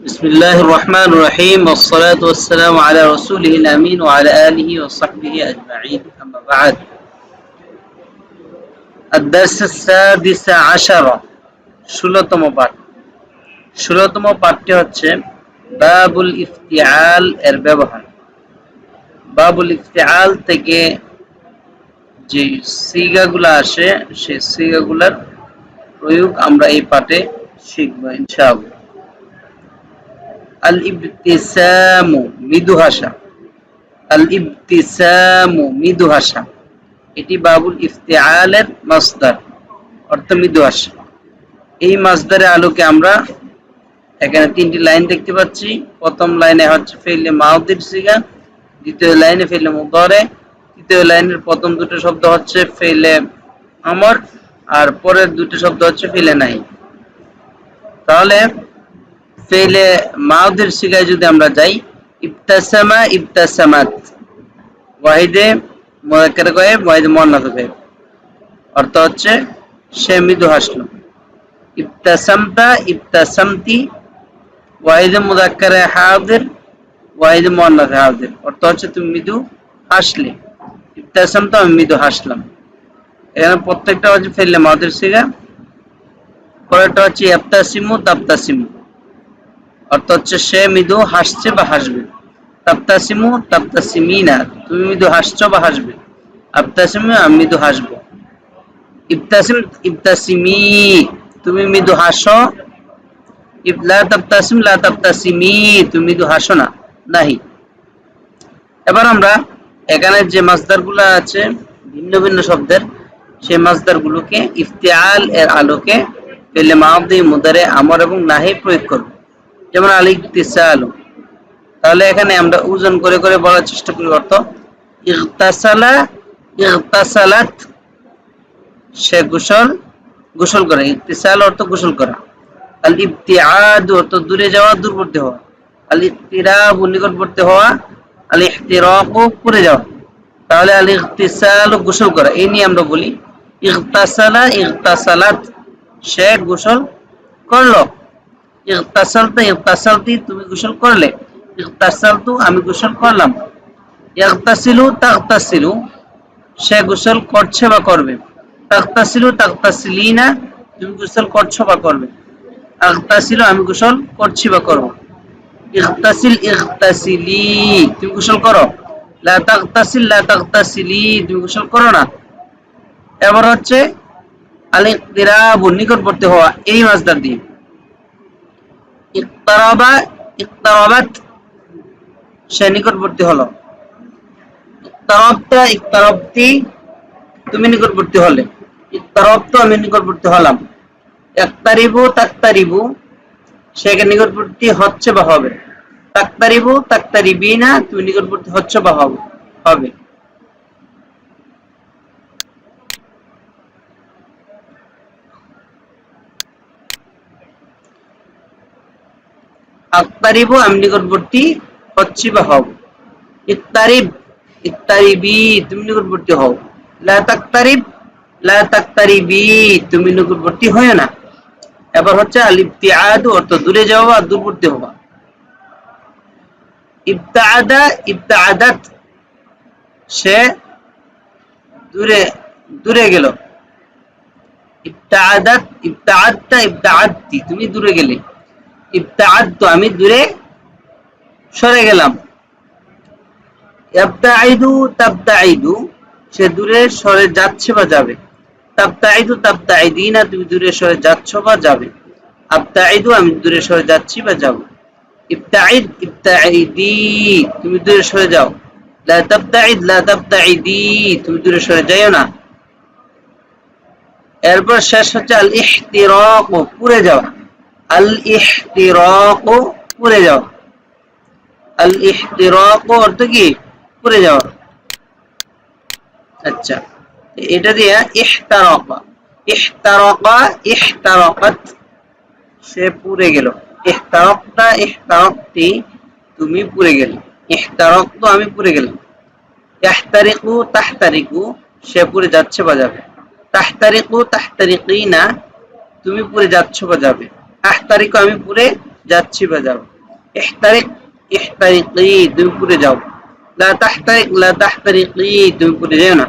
بسم الله الرحمن الرحيم والصلاة والسلام على رسوله الأمين وعلى آله وصحبه أجمعين أما بعد الدرس السادس عشر ষোলতম পাঠ ষোলতম পাঠটি হচ্ছে বাবুল ইফতিয়াল এর ব্যবহার বাবুল ইফতিয়াল থেকে যে সিগাগুলা আসে সেই সিগাগুলার প্রয়োগ আমরা এই পাঠে শিখবো ইনশাআল্লাহ আল ইবতিসামু মৃদু হাসা আল ইবতিসামু মৃদু হাসা এটি বাবুল ইফতিয়ালের মাসদার, অর্থ মৃদু হাসা এই মাসদারে আলোকে আমরা এখানে তিনটি লাইন দেখতে পাচ্ছি। প্রথম লাইনে হচ্ছে ফেলে মাউদির সিগা, দ্বিতীয় লাইনে ফেলে মুদরে, তৃতীয় লাইনের প্রথম দুটো শব্দ হচ্ছে ফেলে আমর, আর পরের দুটো শব্দ হচ্ছে ফেলে নাই তাহলে ফেলে মাউদের সিগায় যদি আমরা যাই, ইবতাসামা ইবতাসামাত। ওয়াহিদে মুযাক্কার কয়ে, ওয়াহিদে মুয়ান্নাস কয়ে। অর্থ হচ্ছে, সে মৃদু হাসলো। ইবতাসামতা ইবতাসামতি, ওয়াহিদে মুযাক্কারে হাজির ওয়াহিদে মুয়ান্নাস হাজির অর্থ হচ্ছে, তুমি মৃদু হাসলে। ইফতাসামতা আমি মৃদু হাসলাম। এখানে প্রত্যেকটা হচ্ছে ফেললে মাউদের সিগা পরেরটা হচ্ছে ইবতাসিমু তাবতাসিমু অর্থ হচ্ছে সে মৃদু হাসছে বা হাসবে। তাপ্তাসিমু তাপ্তাসিমিনা তুমি মৃদু হাসছো বা হাসবে। আবতাসিমু, আমি মৃদু হাসবো। ইবতাসিম, ইবতাসিমি, তুমি মৃদু হাসো। লা তাপ্তাসিম লা তাপ্তাসিমি তুমি মৃদু হাসো না, নাহি। এবার আমরা এখানে যে মাসদারগুলো আছে, ভিন্ন ভিন্ন শব্দের, সেই মাসদার গুলোকে ইফতিয়াল এর আলোকে পেলে মাহদি মুদারে আমর এবং নাহি প্রয়োগ করব। যেমন আলী আলু তাহলে এখানে আমরা ওজন করে করে বলার চেষ্টা করি অর্থ ইগতাসালা ইগতাসালাত সে গোসল গোসল করে। ইতিসাল অর্থ গোসল করা। আল ইবতিআদ অর্থ দূরে যাওয়া, দূরবর্তী হওয়া। আল ইতিরাব নিকটবর্তী হওয়া। আল ইহতিরাক পড়ে যাওয়া। তাহলে আল ইগতিসাল গোসল করা। এই নিয়ে আমরা বলি ইগতাসালা ইগতাসালাত সে গোসল করল। ইগতাসালতা ইগতাসালতি তুমি গোসল করলে ইগতাসালতু আমি গোসল করলাম। ইগতাসিলু তাগতাসিলু সে গোসল করছে বা করবে? তাগতাসিলু তাগতাসিলিনা তুমি গোসল করছ বা করবে? আগতাসিলু আমি গোসল করছি বা করব? ইগতাসিল ইগতাসিলি তুমি গোসল করো? লা তাগতাসিল লা তাগতাসিলি তুমি গোসল করো না? এবার হচ্ছে আলিক দিরাবু নিকটবর্তী হওয়া এই মাসদার দিয়ে। ইকতারাবা, ইকতারাবাত সে নিকটবর্তী হলো। ইকতারাবতা, ইকতারাবতি, তুমি নিকটবর্তী হলে। আমি নিকটবর্তী হলাম। ইকতারিবু তাকতারিবু সে নিকটবর্তী হচ্ছে বা হবে। তাকতারিবু, তাকতারিবিনা, তুমি নিকটবর্তী হচ্ছে বা হবে হবে। আক্তারিব আমি নিকটবর্তী হচ্ছি বা হব ইত্তারিব, ইত্তারিবি, তুমি নিকটবর্তী হও। লা তাক্তারিব, লা তাক্তারিবি, তুমি নিকটবর্তী হয় না। এবার হচ্ছে আল ইবতিআদ অর্থ দূরে যাওয়া আর দূরবর্তী হওয়া। ইবতাআদা, ইবতাআদাত, সে দূরে দূরে গেল। ইবতাআদাত, ইবতাআদতা, ইবতাআদতি, তুমি দূরে গেলে। ইবতাআদতু আমি দূরে সরে গেলাম। সে দূরে সরে যাচ্ছে বা যাবে। তাবতাইদু তাবতাইদিনা তুমি দূরে সরে যাচ্ছ বা যাবে। আমি দূরে সরে যাচ্ছি বা যাব। তুমি দূরে সরে যাও। লা তাবতাইদ লা তাবতাইদি তুমি দূরে সরে যাইও না। এরপর শেষ হচ্ছে আল ইহতিরাক পুড়ে যাওয়া। আল ইহতিরাক পুড়ে যাওয়া আল ইহতিরাক অর্থ কি? পুড়ে যাওয়া। আচ্ছা এটা দিয়ে ইহতারাকা। ইহতারাকা, ইহতারাকাত, সে পুড়ে গেল। ইহতারাকতা ইহতারাকতি, তুমি পুড়ে গেলে। ইহতারাকতু আমি পুড়ে গেলাম। ইহতারিকু তাহতারিকু, সে পুড়ে যাচ্ছে বা যাবে। তাহতারিকু তাহতারিকিনা, তুমি পুড়ে যাচ্ছ বা যাবে। আহতারিকু আমি পুড়ে যাচ্ছি বা যাও ইহতারিক ইহতারিকি তুমি পুড়ে যাও। লা তাহতারিক লা তুমি যাও না।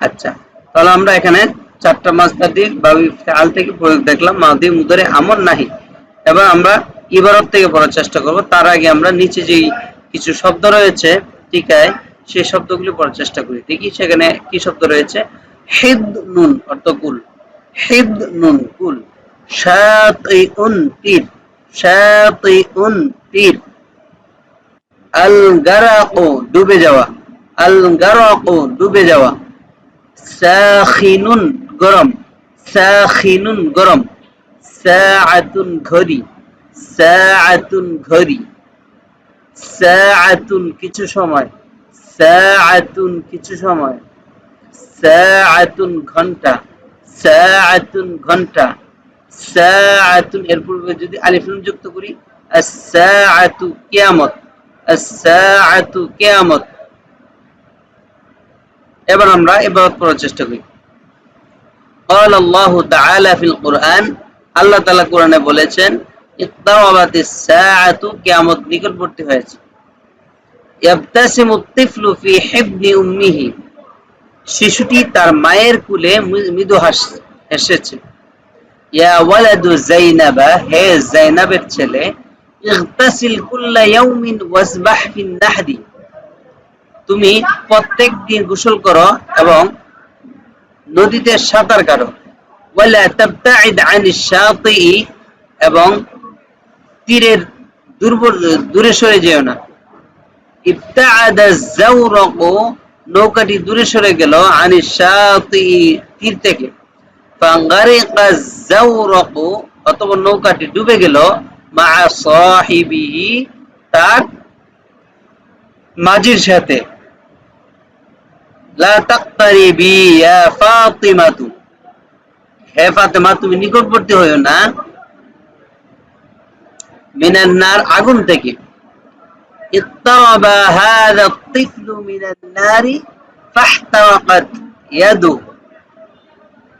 আচ্ছা তাহলে আমরা এখানে চারটা দিয়ে বাবু ইফতিআল থেকে প্রয়োগ দেখলাম মাদি মুদারে নাহি। এবার আমরা ইবারত থেকে পড়ার চেষ্টা করব। তার আগে আমরা নিচে যে কিছু শব্দ রয়েছে, টিকায় সেই শব্দগুলি পড়ার চেষ্টা করি। দেখি সেখানে কি শব্দ রয়েছে। হিদ নুন, অর্থ কুল। হিদ নুন, কুল। শাতিউন তীর শাতিউন তীর আল গারাকু ডুবে যাওয়া আল গারাকু ডুবে যাওয়া। সাখিনুন গরম সাখিনুন গরম। সাআতুন ঘড়ি সাআতুন ঘড়ি। সাআতুন কিছু সময়, সাআতুন কিছু সময়। সাআতুন ঘণ্টা সাআতুন ঘণ্টা। সাআতুন এর পূর্বে যদি আলিফ নুন যুক্ত করি আস-সাআতু কিয়ামত আস-সাআতু কিয়ামত এবার আমরা এবারত পড়ার চেষ্টা করি قال الله تعالى في القرآن আল্লাহ তাআলা কোরআনে বলেছেন ইত্তাওয়াবাতিস সাআতু কিয়ামত নিকটবর্তী হয়েছে ইয়াবতাসিমু الطفل في حضن امه শিশুটি তার মায়ের কুলে মৃদু হাস হেসেছে ইয়া ওয়ালাদু হে ছেলে তুমি প্রত্যেক দিন গোসল করো এবং নদীতে সাঁতার শাতিই এবং তীরের দুর্বল, দূরে সরে যেও না। নৌকাটি দূরে সরে গেল শাতিই তীর থেকে। অথবা নৌকাটি ডুবে গেল মা সাহিবিহি তার মাঝির সাথে লা তাকতারিবি ইয়া ফাতিমাতু হে ফাতেমা তুমি নিকটবর্তী হইও না মিনান নার আগুন থেকে ইত্তারাবা হাযা الطفل من النار فاحترقت يده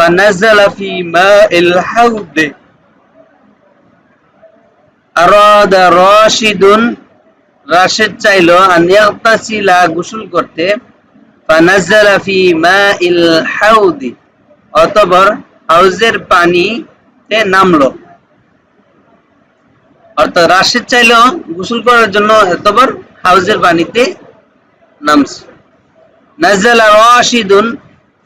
ফানাজালা ফি মাইল হাউদ আরাদা রাশিদুন রাশেদ চাইলো গোসল করতে. ফানাজালা ফি মাইল হাউদ অতঃপর হাউজের নামলো। অর্থাৎ রাশেদ চাইলো গোসল করার জন্য এতবার হাউজের পানিতে নামছে। নাজালা রাশিদুন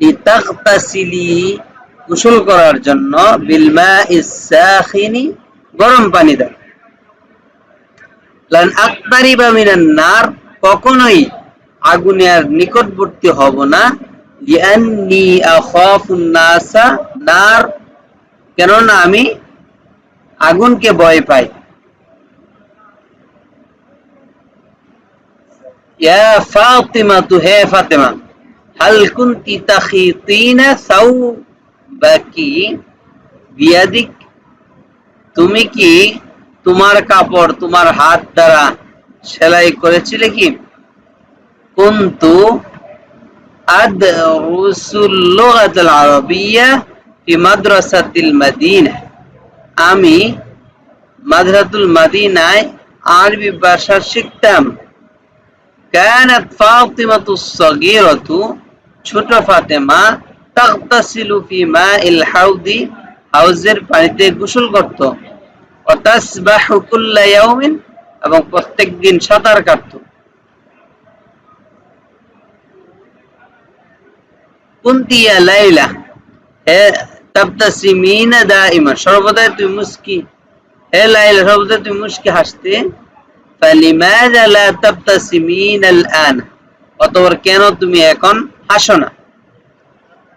লিতাগতাসিলি গোসল করার জন্য বিলমা ইসাখিনি গরম পানি লান আকতারিবা মিনান নার, কখনোই নিকটবর্তী হব না। আখাফুন নাসা, নার, কেননা আমি আগুনকে ভয় পাই। ইয়া ফাতিমা হে ফাতেমা হাল কুনতি তাখিতিনা সাউবাকি বিয়াদিক তুমি কি তোমার কাপড় তোমার হাত দ্বারা সেলাই করেছিলে কি কুনতু আদরুসুল লুগাতুল আরাবিয়্যা ফি মাদ্রাসাতিল মাদিনা আমি মাদ্রাসাতুল মাদিনায় আরবি ভাষা শিখতাম كانت فاطمة الصغيرة ছোট ফাতেমা, তাগতাসিলু ফি মাইল হাউদি, হাউজের পানিতে গোসল করত। ওয়াতাসবাহু কুল্লা ইয়াউমিন, এবং প্রত্যেক দিন সাঁতার কাটতো। কুন্তি ইয়া লাইলা, হে তাবতাসিমিনা দাইমা, সর্বদাই তুমি মুস্কি, হে লাইলা, সর্বদাই তুমি মুস্কি হাসতে। ফালিমাযা লা তাবতাসিমিনা আল অতঃপর কেন তুমি এখন হাসো না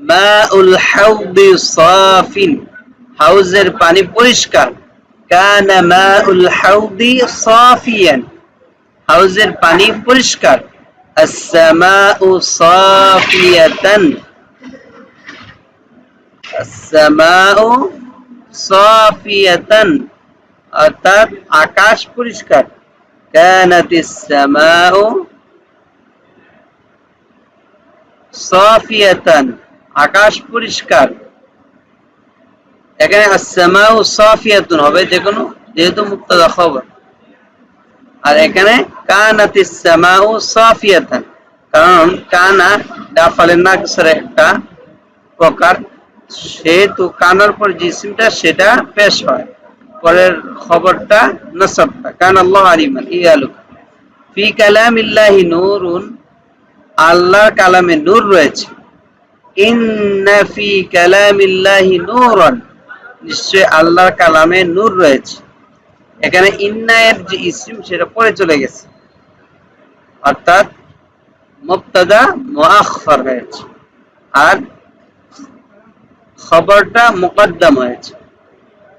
মাউল হাউদি সাফিন হাউজের পানি পরিষ্কার কানা মাউল হাউদি সাফিয়ান হাউজের পানি পরিষ্কার السماء صافية السماء صافية অর্থাৎ আকাশ পরিষ্কার كانت السماء সাফিয়াতান, আকাশ পরিষ্কার। এখানে আসসামাউ সাফিয়াতুন হবে যে কোনো, যেহেতু মুক্তাদা খবর। আর এখানে কানাতিস সামাউ সাফিয়াতান, কারণ কানা ডাফালের নাকসের একটা প্রকার, সেহেতু কানার পর জিসিমটা সেটা পেশ হয়। পরের খবরটা নসবটা কান আল্লাহ আলিমান, ইয়ালুক। ফি কালামিল্লাহি নূরুন আল্লাহর কালামে নূর রয়েছে। ইন্নাফি কালামিল্লাহি নূরন। নিশ্চয় আল্লাহর কালামে নূর রয়েছে। এখানে ইন্নায়ের যে ইসিম, সেটা পরে চলে গেছে। অর্থাৎ মুক্তদা মুআখর হয়েছে। আর খবরটা মুকদ্দম হয়েছে।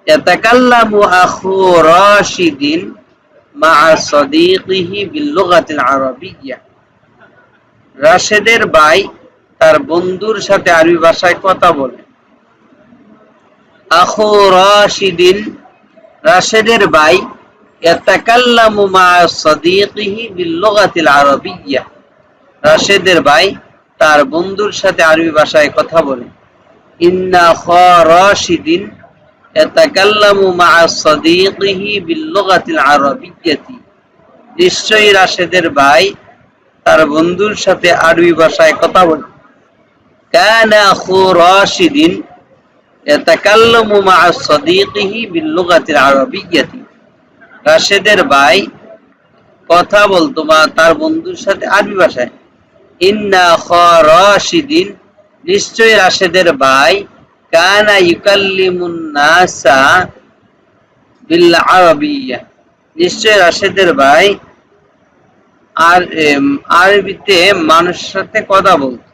ইয়াতাকাল্লামু আখু রাশিদিন মা বিল লুগাতিল আরাবিয়্যা। রাশেদের ভাই তার বন্ধুর সাথে আরবি ভাষায় কথা বলে। আখু রাশিদিন, রাশেদের ভাই, ইয়াতাকাল্লামু মা সাদিকিহি বিল লুগাতিল আরাবিয়্যা। রাশেদের ভাই তার বন্ধুর সাথে আরবি ভাষায় কথা বলে। ইন্না খা রাশিদিন, ইয়াতাকাল্লামু মা সাদিকিহি বিল লুগাতিল আরাবিয়্যাতি। নিশ্চয়ই রাশেদের ভাই তার বন্ধুর সাথে আরবি ভাষায় কথা বলে كان أخو راشد يتكلم مع صديقه باللغة العربية রাশেদের ভাই কথা বলতো বা তার বন্ধুর সাথে আরবি ভাষায় ইন্না খ রাশিদিন নিশ্চয়ই রাশেদের ভাই কানা ইউকাল্লিমুন নাসা বিল আরবিয়া নিশ্চয়ই রাশেদের ভাই আর আরবিতে মানুষের সাথে কথা বলতো।